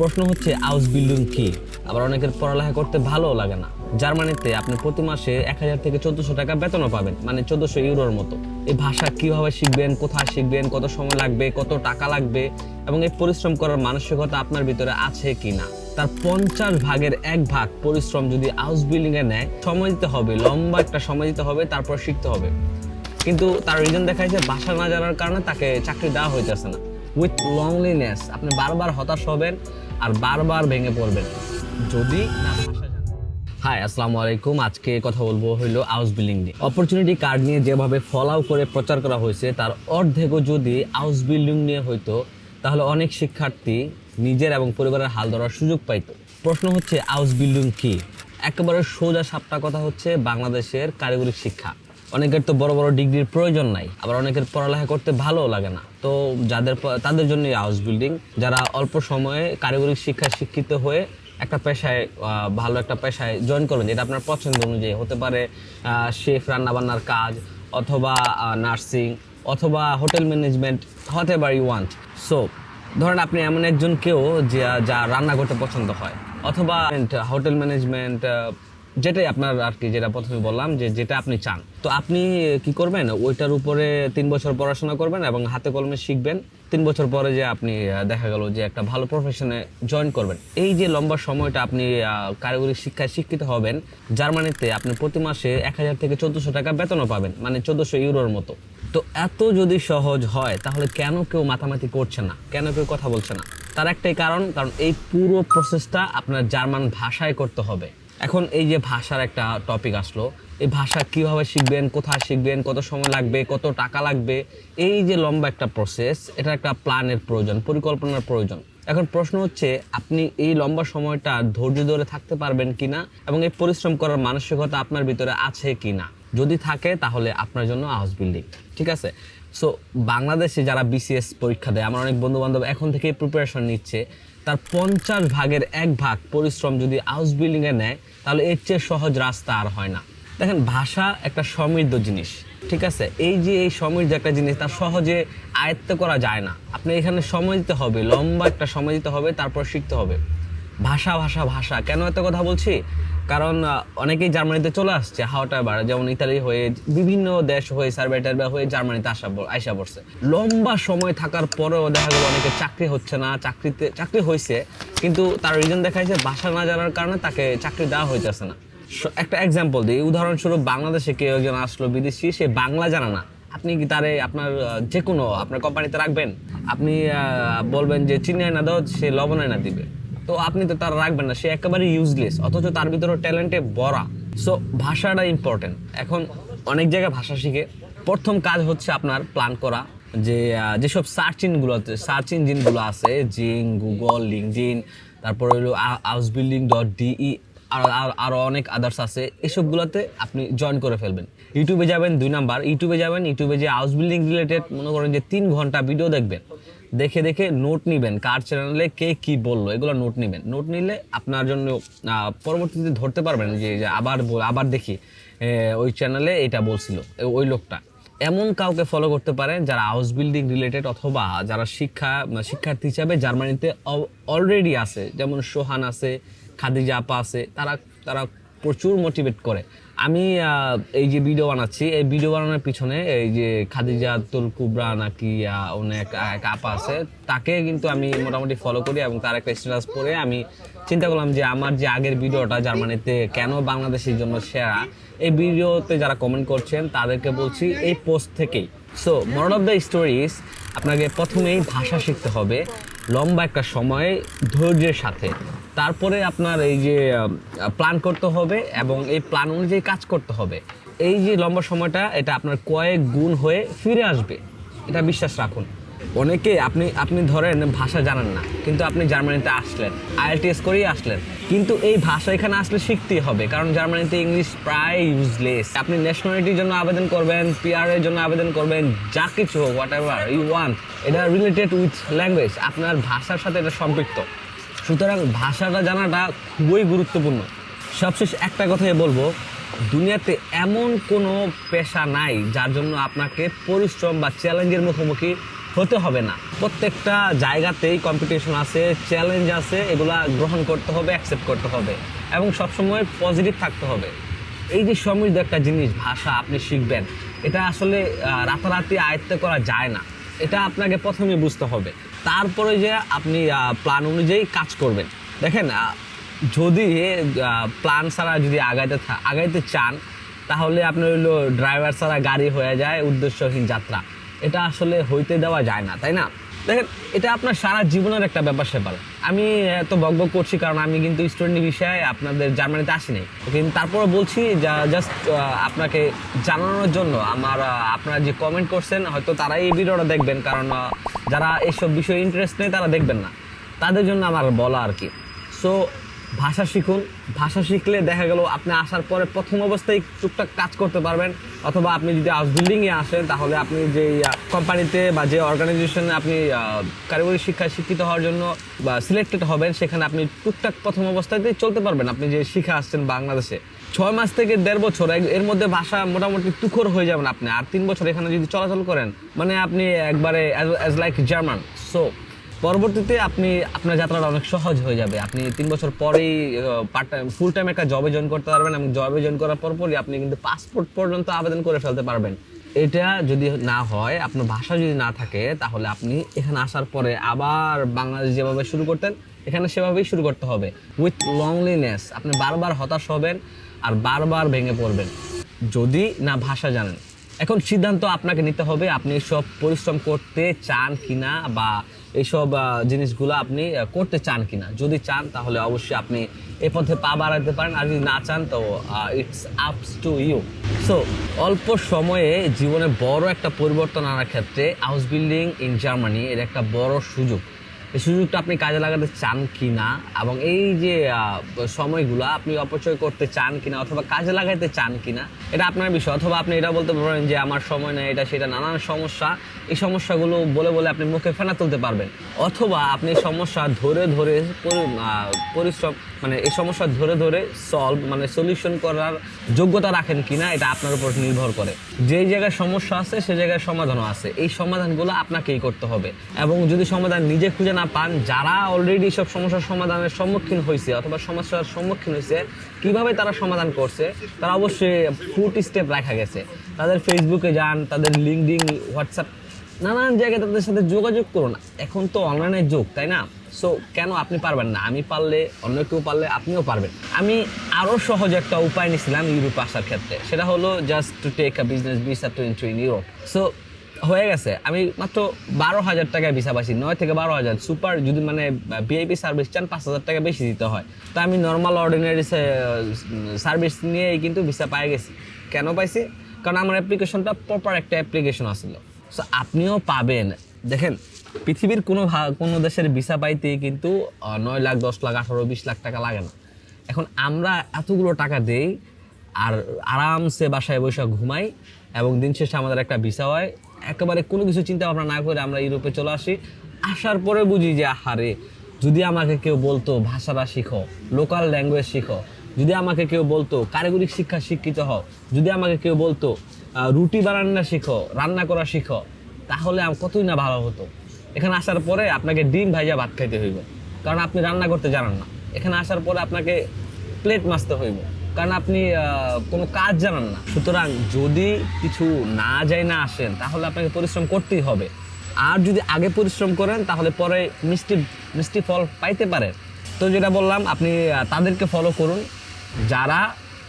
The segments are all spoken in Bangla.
প্রশ্ন হচ্ছে হাউস বিল্ডিং কি? আবার অনেকের পড়ালেখা করতে ভালোও লাগে না। জার্মানিতে আপনি প্রতি মাসে এক হাজার থেকে চোদ্দশো টাকা বেতনও পাবেন মানে চোদ্দশো ইউরোর মতো। এই ভাষা কীভাবে শিখবেন, কোথায় শিখবেন, কত সময় লাগবে, কত টাকা লাগবে এবং এই পরিশ্রম করার মানসিকতা আপনার ভিতরে আছে কি না তার পঞ্চাশ ভাগের এক ভাগ পরিশ্রম যদি হাউস বিল্ডিং এ নেয়, সময় দিতে হবে, লম্বা একটা সময় দিতে হবে, তারপর শিখতে হবে। কিন্তু তার রিজন দেখায় যে ভাষা না জানার কারণে তাকে চাকরি দেওয়া হইতেছে না। উইথ লংলিনেস আপনি বারবার হতাশ হবেন আর বারবার ভেঙে পড়বেন যদি না হাই আসসালামু আলাইকুম। আজকে কথা বলব হইল হাউস বিল্ডিং নিয়ে। অপরচুনিটি কার্ড নিয়ে যেভাবে ফলাও করে প্রচার করা হয়েছে, তার অর্ধেকও যদি হাউস বিল্ডিং নিয়ে হইতো, তাহলে অনেক শিক্ষার্থী নিজের এবং পরিবারের হাল ধরার সুযোগ পাইতো। প্রশ্ন হচ্ছে হাউস বিল্ডিং কি? একেবারে সোজা সাপটা কথা হচ্ছে বাংলাদেশের কারিগরি শিক্ষা। অনেকের তো বড় বড় ডিগ্রির প্রয়োজন নাই, আবার অনেকের পড়ালেখা করতে ভালোও লাগে না। তো যাদের তাদের জন্য হাউস বিল্ডিং যারা অল্প সময়ে কারিগরি শিক্ষায় শিক্ষিত হয়ে একটা পেশায় ভালো একটা পেশায় জয়েন করবেন, যেটা আপনার পছন্দ অনুযায়ী হতে পারে শেফ রান্নাবান্নার কাজ, অথবা নার্সিং অথবা hotel management whatever you want so ধরেন আপনি এমন একজন কেউ যে যা রান্না করতে পছন্দ হয়, অথবা হোটেল ম্যানেজমেন্ট যেটাই আপনার আর কি যেটা প্রথমে বললাম যে যেটা আপনি চান। তো আপনি কি করবেন? ওইটার উপরে তিন বছর পড়াশোনা করবেন এবং হাতে কলমে শিখবেন। তিন বছর পরে যে আপনি দেখা গেল যে একটা ভালো প্রফেশনে জয়েন করবেন। এই যে লম্বা সময়টা আপনি কারিগরি শিক্ষায় শিক্ষিত হবেন জার্মানিতে আপনি প্রতি মাসে এক হাজার থেকে চোদ্দশো টাকা বেতনও পাবেন মানে চোদ্দশো ইউরোর মতো। তো এত যদি সহজ হয়, তাহলে কেন কেউ মাথামাতি করছে না? কেন কেউ কথা বলছে না? তার একটাই কারণ কারণ এই পুরো প্রসেসটা আপনার জার্মান ভাষায় করতে হবে। এখন এই যে ভাষার একটা টপিক আসলো, এই ভাষা কীভাবে শিখবেন, কোথায় শিখবেন, কত সময় লাগবে, কত টাকা লাগবে, এই যে লম্বা একটা প্রসেস এটা একটা প্ল্যানের প্রয়োজন, পরিকল্পনার প্রয়োজন। এখন প্রশ্ন হচ্ছে, আপনি এই লম্বা সময়টা ধৈর্য ধরে থাকতে পারবেন কিনা এবং এই পরিশ্রম করার মানসিকতা আপনার ভিতরে আছে কিনা? যদি থাকে, তাহলে আপনার জন্য হাউস বিল্ডিং ঠিক আছে? সো বাংলাদেশে যারা বিসিএস পরীক্ষা দেয়, আমার অনেক বন্ধু বান্ধব এখন থেকে প্রিপারেশন নিচ্ছে, তার পঞ্চাশ ভাগের এক ভাগ পরিশ্রম যদি হাউস বিল্ডিংয়ে নেয়, তাহলে এর চেয়ে সহজ রাস্তা আর হয় না। দেখেন, ভাষা একটা সমৃদ্ধ জিনিস, ঠিক আছে? এই যে এই সমৃদ্ধ একটা জিনিস, তা সহজে আয়ত্ত করা যায় না। আপনি এখানে সময় দিতে হবে, লম্বা একটা সময় দিতে হবে, তারপর শিখতে হবে। ভাষা ভাষা ভাষা, কেন এত কথা বলছি? কারণ অনেকেই জার্মানিতে চলে আসছে হাওটা বাড়া। যেমন ইতালি হয়ে, বিভিন্ন দেশ হয়ে সার্ভে টার্ভে হয়ে জার্মানিতে আসা আইসা পড়ছে। লম্বা সময় থাকার পরেও দেখা গেল অনেকে চাকরি হচ্ছে না, চাকরিতে, চাকরি হয়েছে কিন্তু তার রিজন দেখা যাচ্ছে ভাষা না জানার কারণে তাকে চাকরি দেওয়া হইতেছে না। একটা এক্সাম্পল দিই, উদাহরণস্বরূপ বাংলাদেশে কেউ একজন আসলো বিদেশি, সে বাংলা জানে না। আপনি কি তারে আপনার যে কোনো আপনার কোম্পানিতে রাখবেন? আপনি বলবেন যে, চিনি না দাও, সে লবণ না দিবে। তো আপনি তো তার রাখবেন না, সে একেবারে ইউজলেস অথচ তার ভিতরে ট্যালেন্টে ভরা সো ভাষাটা ইম্পর্টেন্ট এখন অনেক জায়গায় ভাষা শিখে। প্রথম কাজ হচ্ছে আপনার প্ল্যান করা যে যেসব সার্চ ইনগুলোতে সার্চ ইঞ্জিনগুলো আছে জিং গুগল লিঙ্কডিন তারপর হলো হাউস বিল্ডিং ডট ডিই আর- আরও অনেক আদার্স আছে। এসবগুলোতে আপনি জয়েন করে ফেলবেন। ইউটিউবে যাবেন দুই নাম্বার। ইউটিউবে যাবেন ইউটিউবে যে হাউস বিল্ডিং রিলেটেড মনে করেন যে তিন ঘণ্টা ভিডিও দেখবেন। দেখে দেখে নোট নিবেন, কার চ্যানেলে কে কি বলল, এগুলো নোট নিবেন। নোট নিলে আপনার জন্য পরবর্তীতে ধরতে পারবেন যে আবার আবার দেখি ওই চ্যানেলে এটা বলছিল ওই লোকটা। এমন কাউকে ফলো করতে পারেন যারা হাউস বিল্ডিং রিলেটেড অথবা যারা শিক্ষা শিক্ষার্থী হিসাবে জার্মানিতে অলরেডি আছে। যেমন সোহান আছে, খাদিজা আপা আছে, তারা তারা প্রচুর মোটিভেট করে। আমি এই যে ভিডিও বানাচ্ছি, এই ভিডিও বানানোর পিছনে এই যে খাদিজা তুল কুবরা নাকি অনেক, এক আপা আছে, তাকে কিন্তু আমি মোটামুটি ফলো করি এবং তার একটা স্ট্যাটাস পরে আমি চিন্তা করলাম যে আমার যে আগের ভিডিওটা জার্মানিতে কেন বাংলাদেশের জন্য সেরা, এই ভিডিওতে যারা কমেন্ট করছেন, তাদেরকে বলছি এই পোস্ট থেকেই। সো মরল অফ দ্য স্টোরিজ আপনাকে প্রথমেই ভাষা শিখতে হবে লম্বা একটা সময় ধৈর্যের সাথে। তারপরে আপনার এই যে প্ল্যান করতে হবে এবং এই প্ল্যান অনুযায়ী কাজ করতে হবে। এই যে লম্বা সময়টা, এটা আপনার কয়েক গুণ হয়ে ফিরে আসবে। এটা বিশ্বাস রাখুন। অনেকে আপনি আপনি ধরেন ভাষা জানেন না, কিন্তু আপনি জার্মানিতে আসলেন, আইএলটিএস করেই আসলেন। কিন্তু এই ভাষা এখানে আসলে শিখতেই হবে, কারণ জার্মানিতে ইংলিশ প্রায় ইউজলেস আপনি ন্যাশনালিটির জন্য আবেদন করবেন পিআর এর জন্য আবেদন করবেন, যা কিছু হোক হোয়াট এভার ইউ ওয়ান্ট এটা রিলেটেড উইথ ল্যাঙ্গুয়েজ আপনার ভাষার সাথে এটা সম্পৃক্ত। সুতরাং ভাষাটা জানাটা খুবই গুরুত্বপূর্ণ। সবশেষ একটা কথাই বলব, দুনিয়াতে এমন কোনো পেশা নাই যার জন্য আপনাকে পরিশ্রম বা চ্যালেঞ্জের মুখোমুখি হতে হবে না। প্রত্যেকটা জায়গাতেই কম্পিটিশন আছে চ্যালেঞ্জ আছে, এগুলা গ্রহণ করতে হবে অ্যাকসেপ্ট করতে হবে এবং সবসময় পজিটিভ থাকতে হবে। এই যে সমৃদ্ধ একটা জিনিস, ভাষা আপনি শিখবেন, এটা আসলে রাতারাতি আয়ত্ত করা যায় না। এটা আপনাকে প্রথমে বুঝতে হবে। তারপরে যে আপনি প্ল্যান অনুযায়ী কাজ করবেন। দেখেন যদি প্ল্যান ছাড়া যদি আগাইতে আগাইতে চান, তাহলে আপনার হইল ড্রাইভার ছাড়া গাড়ি হয়ে যায়, উদ্দেশ্যহীন যাত্রা। এটা আসলে হইতে দেওয়া যায় না, তাই না? দেখেন, এটা আপনার সারা জীবনের একটা ব্যাপার স্যাপার। আমি এত বকবক করছি কারণ আমি কিন্তু স্টুডেন্ট বিষয়ে আপনাদের জার্মানিতে আসি নাই কিন্তু তারপরে বলছি, যা জাস্ট আপনাকে জানানোর জন্য আমার আপনারা যে কমেন্ট করছেন, হয়তো তারাই এই ভিডিওটা দেখবেন, কারণ যারা এইসব বিষয়ে ইন্টারেস্ট নেই, তারা দেখবেন না। তাদের জন্য আমার বলা আর কি। সো ভাষা শিখুন। ভাষা শিখলে দেখা গেল আপনি আসার পরে প্রথম অবস্থায় টুকটাক কাজ করতে পারবেন। অথবা আপনি যদি হাউস বিল্ডিংয়ে আসেন, তাহলে আপনি যে কোম্পানিতে বা যে অর্গানাইজেশনে আপনি কারিগরি শিক্ষায় শিক্ষিত হওয়ার জন্য বা সিলেক্টেড হবেন, সেখানে আপনি টুকটাক প্রথম অবস্থাতেই চলতে পারবেন। আপনি যে শিখে আসছেন বাংলাদেশে। ছয় মাস থেকে দেড় বছর, এর- মধ্যে ভাষা মোটামুটি তুখর হয়ে যাবেন আপনি। আর তিন বছর এখানে যদি চলাচল করেন মানে আপনি একবারে অ্যাজ লাইক জার্মান সো পরবর্তীতে আপনি, আপনার যাত্রাটা অনেক সহজ হয়ে যাবে। আপনি তিন বছর পরেই পার্ট টাইম ফুল টাইম একটা জবে জয়েন করতে পারবেন এবং জবে জয়েন করার পর পরই আপনি কিন্তু পাসপোর্ট পর্যন্ত আবেদন করে ফেলতে পারবেন। এটা যদি না হয়, আপনার ভাষা যদি না থাকে, তাহলে আপনি এখানে আসার পরে আবার বাংলাদেশ যেভাবে শুরু করতেন, এখানে সেভাবেই শুরু করতে হবে। উইথ লংলিনেস আপনি বারবার হতাশ হবেন আর বারবার ভেঙে পড়বেন। যদি না ভাষা জানেন এখন সিদ্ধান্ত আপনাকে নিতে হবে, আপনি সব পরিশ্রম করতে চান কিনা বা এইসব জিনিসগুলো আপনি করতে চান কিনা। যদি চান, তাহলে অবশ্যই আপনি এই পথে পা বাড়াতে পারেন, আর যদি না চান, তো it's up to you so অল্প সময়ে জীবনে বড় একটা পরিবর্তন আনার ক্ষেত্রে হাউস বিল্ডিং ইন জার্মানি এর একটা বড় সুযোগ। এই সুযোগটা আপনি কাজে লাগাতে চান কি না এবং এই যে সময়গুলো আপনি অপচয় করতে চান কি না অথবা কাজে লাগাইতে চান কি না এটা আপনার বিষয়। অথবা আপনি এটা বলতে পারেন যে, আমার সময় নেই, এটা সেটা নানান সমস্যা। এই সমস্যাগুলো বলে বলে আপনি মুখে ফেনা তুলতে পারবেন। অথবা আপনি সমস্যা ধরে ধরে পরি- পরিশ্রম মানে এই সমস্যা ধরে ধরে সলভ মানে সলিউশন করার যোগ্যতা রাখেন কিনা এটা আপনার উপর নির্ভর করে। যেই জায়গায় সমস্যা আছে, সে জায়গায় সমাধানও আছে। এই সমাধানগুলো আপনাকেই করতে হবে। এবং যদি সমাধান নিজে খুঁজে না পান, যারা অলরেডি সব সমস্যার সমাধানের সম্মুখীন হয়েছে অথবা সমস্যার সম্মুখীন হয়েছে কীভাবে তারা সমাধান করছে, তারা অবশ্যই ফুট স্টেপ রাখা গেছে। তাদের ফেসবুকে যান, তাদের লিঙ্কডিং হোয়াটসঅ্যাপ নানান জায়গায় তাদের সাথে যোগাযোগ করুন। এখন তো অনলাইনের যুগ, তাই না? সো কেন আপনি পারবেন না? আমি পারলে অন্য কেউ পারলে আপনিও পারবেন। আমি আরও সহজ একটা উপায় নিয়েছিলাম ইউরোপ আসার ক্ষেত্রে। সেটা হলো just to take a business visa to entry in Europe so হয়ে গেছে। আমি মাত্র বারো হাজার টাকায় ভিসা পাইছি। নয় থেকে বারো হাজার। সুপার যদি মানে ভিআইপি সার্ভিস চান, পাঁচ হাজার টাকা বেশি দিতে হয়। তো আমি নর্মাল অর্ডিনারি সার্ভিস নিয়েই কিন্তু ভিসা পাই গেছি। কেন পাইছি? কারণ আমার অ্যাপ্লিকেশনটা প্রপার একটা অ্যাপ্লিকেশন আসছিল সো আপনিও পাবেন। দেখেন পৃথিবীর কোনো কোনো দেশের ভিসা পাইতে কিন্তু নয় লাখ, দশ লাখ, আঠারো, বিশ লাখ টাকা লাগে না। এখন আমরা এতগুলো টাকা দেই আর আরামসে বাসায় বসে ঘুমাই এবং দিন শেষে আমাদের একটা ভিসা হয়, একেবারে কোনো কিছু চিন্তা ভাবনা না করে আমরা ইউরোপে চলে আসি। আসার পরে বুঝি যে, আহারে, যদি আমাকে কেউ বলতো ভাষাটা শিখো লোকাল ল্যাঙ্গুয়েজ শিখো, যদি আমাকে কেউ বলতো কারিগরি শিক্ষা শিক্ষিত হও, যদি আমাকে কেউ বলতো রুটি বানানো শিখো, রান্না করা শিখো, তাহলে কতই না ভালো হতো। এখানে আসার পরে আপনাকে ডিম ভাইজা ভাত খাইতে হইব। কারণ আপনি রান্না করতে জানেন না। এখানে আসার পরে আপনাকে প্লেট মাজতে হইব। কারণ আপনি কোনো কাজ জানেন না। সুতরাং যদি কিছু না যায় না আসেন, তাহলে আপনাকে পরিশ্রম করতেই হবে। আর যদি আগে পরিশ্রম করেন, তাহলে পরে মিষ্টি মিষ্টি ফল পাইতে পারেন তো যেটা বললাম, আপনি তাদেরকে ফলো করুন। যারা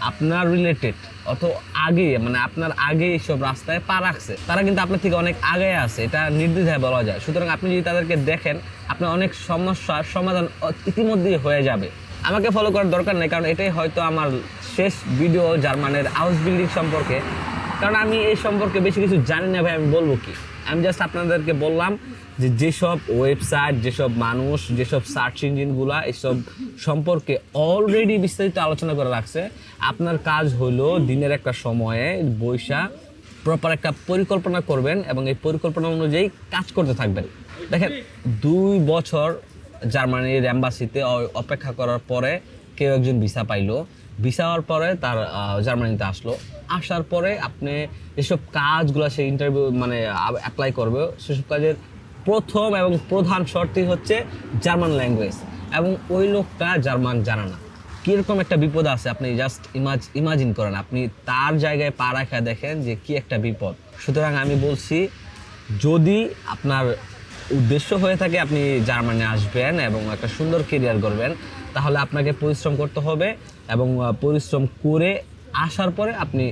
আপনার রিলেটেড অত আগে মানে আপনার আগে এইসব রাস্তায় পা রাখছে। তারা কিন্তু আপনার থেকে অনেক আগে আছে, এটা নির্দ্বিধায় বলা যায়। সুতরাং আপনি যদি তাদেরকে দেখেন, আপনার অনেক সমস্যার সমাধান ইতিমধ্যেই হয়ে যাবে। আমাকে ফলো করার দরকার নেই, কারণ এটাই হয়তো আমার শেষ ভিডিও জার্মানের হাউস বিল্ডিং সম্পর্কে। কারণ আমি এই সম্পর্কে বেশি কিছু জানি না ভাই, আমি বলব কি? আমি জাস্ট আপনাদেরকে বললাম যে যেসব ওয়েবসাইট যেসব মানুষ, যেসব সার্চ ইঞ্জিনগুলা এসব সম্পর্কে অলরেডি বিস্তারিত আলোচনা করে রাখছে। আপনার কাজ হলো দিনের একটা সময়ে বৈশা প্রপার একটা পরিকল্পনা করবেন এবং এই পরিকল্পনা অনুযায়ী কাজ করতে থাকবেন। দেখেন, দুই বছর জার্মানির অ্যাম্বাসিতে অপেক্ষা করার পরে কেউ একজন ভিসা পাইলো। ভিসা হওয়ার পরে তার জার্মানিতে আসলো। আসার পরে আপনি যেসব কাজগুলো সে ইন্টারভিউ মানে অ্যাপ্লাই করবে, সেসব কাজের প্রথম এবং প্রধান শর্তই হচ্ছে জার্মান ল্যাঙ্গুয়েজ এবং ওই লোকটা জার্মান জানে না। কীরকম একটা বিপদ আছে আপনি জাস্ট ইমাজ ইমাজিন করেন। আপনি তার জায়গায় পা রাখা দেখেন যে কি একটা বিপদ। সুতরাং আমি বলছি, যদি আপনার উদ্দেশ্য হয়ে থাকে আপনি জার্মানি আসবেন এবং একটা সুন্দর কেরিয়ার করবেন, তাহলে আপনাকে পরিশ্রম করতে হবে এবং পরিশ্রম করে আসার পরে আপনি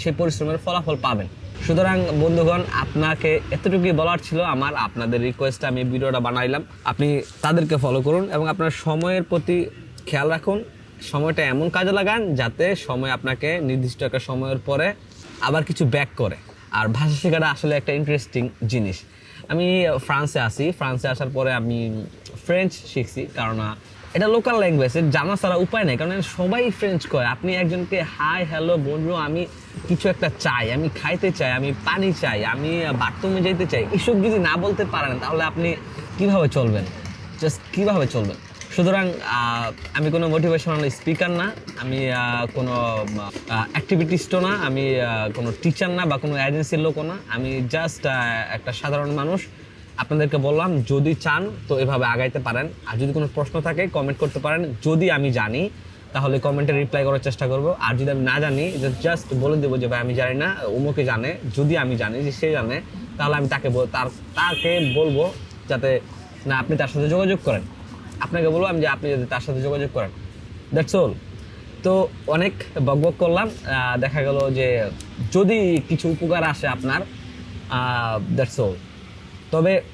সেই পরিশ্রমের ফলাফল পাবেন। সুতরাং, বন্ধুগণ, আপনাকে এতটুকুই বলার ছিল আমার, আপনাদের রিকোয়েস্টে আমি ভিডিওটা বানাইলাম। আপনি তাদেরকে ফলো করুন এবং আপনার সময়ের প্রতি খেয়াল রাখুন। সময়টা এমন কাজে লাগান যাতে সময় আপনাকে নির্দিষ্ট একটা সময়ের পরে আবার কিছু ব্যাক করে। আর ভাষা শেখাটা আসলে একটা ইন্টারেস্টিং জিনিস। আমি ফ্রান্সে আসি ফ্রান্সে আসার পরে আমি ফ্রেঞ্চ শিখছি। কারণ এটা লোকাল ল্যাঙ্গুয়েজ জানা ছাড়া উপায় নেই, কারণ সবাই ফ্রেঞ্চ কয়। আপনি একজনকে হাই হ্যালো বন্ধু আমি কিছু একটা চাই, আমি খাইতে চাই, আমি পানি চাই, আমি বাথরুমে যেতে চাই। এসব যদি না বলতে পারেন, তাহলে আপনি কীভাবে চলবেন? জাস্ট কীভাবে চলবেন? সুতরাং আমি কোনো মোটিভেশনাল স্পিকার না, আমি কোনো অ্যাক্টিভিটিস্টও না, আমি কোনো টিচার না বা কোনো এজেন্সির লোকও না। আমি জাস্ট একটা সাধারণ মানুষ। আপনাদেরকে বললাম, যদি চান তো এভাবে আগাইতে পারেন। আর যদি কোনো প্রশ্ন থাকে কমেন্ট করতে পারেন। যদি আমি জানি, তাহলে কমেন্টে রিপ্লাই করার চেষ্টা করব। আর যদি আমি না জানি জাস্ট বলে দেবো যে, ভাই, আমি জানি না উমুকে জানে। যদি আমি জানি যে, সে জানে, তাহলে আমি তাকে তার, তাকে বলব যাতে না আপনি তার সাথে যোগাযোগ করেন। আপনাকে বলব আমি যে, আপনি যদি তার সাথে যোগাযোগ করেন। দ্যাটস অল তো অনেক বকবক করলাম। দেখা গেল যে, যদি কিছু উপকার আসে আপনার দ্যাটস অল Entonces,